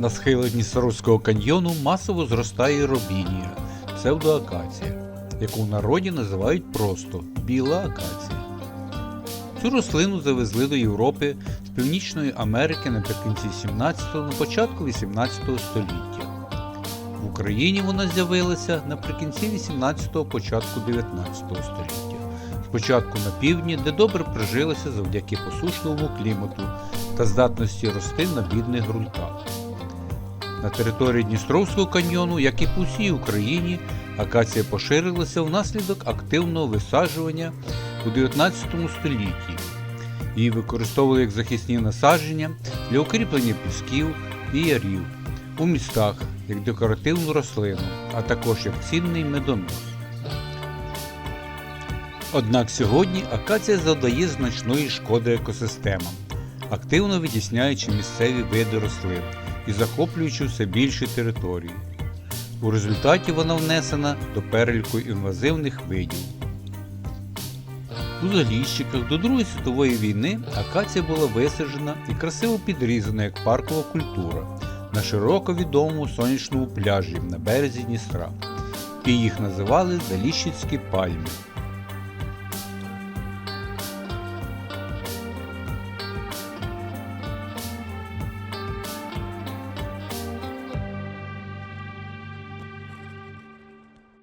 На схилах Дністровського каньйону масово зростає робінія, псевдоакація, яку в народі називають просто біла акація. Цю рослину завезли до Європи з Північної Америки наприкінці 17-го, на початку 18 століття. В Україні вона з'явилася наприкінці 18-го, початку 19 століття. Спочатку на півдні, де добре прижилася завдяки посушливому клімату та здатності рости на бідних ґрунтах. На території Дністровського каньйону, як і по всій Україні, акація поширилася внаслідок активного висаджування у 19 столітті. Її використовували як захисні насадження для укріплення пісків і ярів у містах як декоративну рослину, а також як цінний медонос. Однак сьогодні акація завдає значної шкоди екосистемам, активно відтісняючи місцеві види рослин і захоплюючи все більші території. У результаті вона внесена до переліку інвазивних видів. У Заліщиках до Другої світової війни акація була висаджена і красиво підрізана як паркова культура на широко відомому сонячному пляжі на березі Дністра, і їх називали Заліщицькі пальми.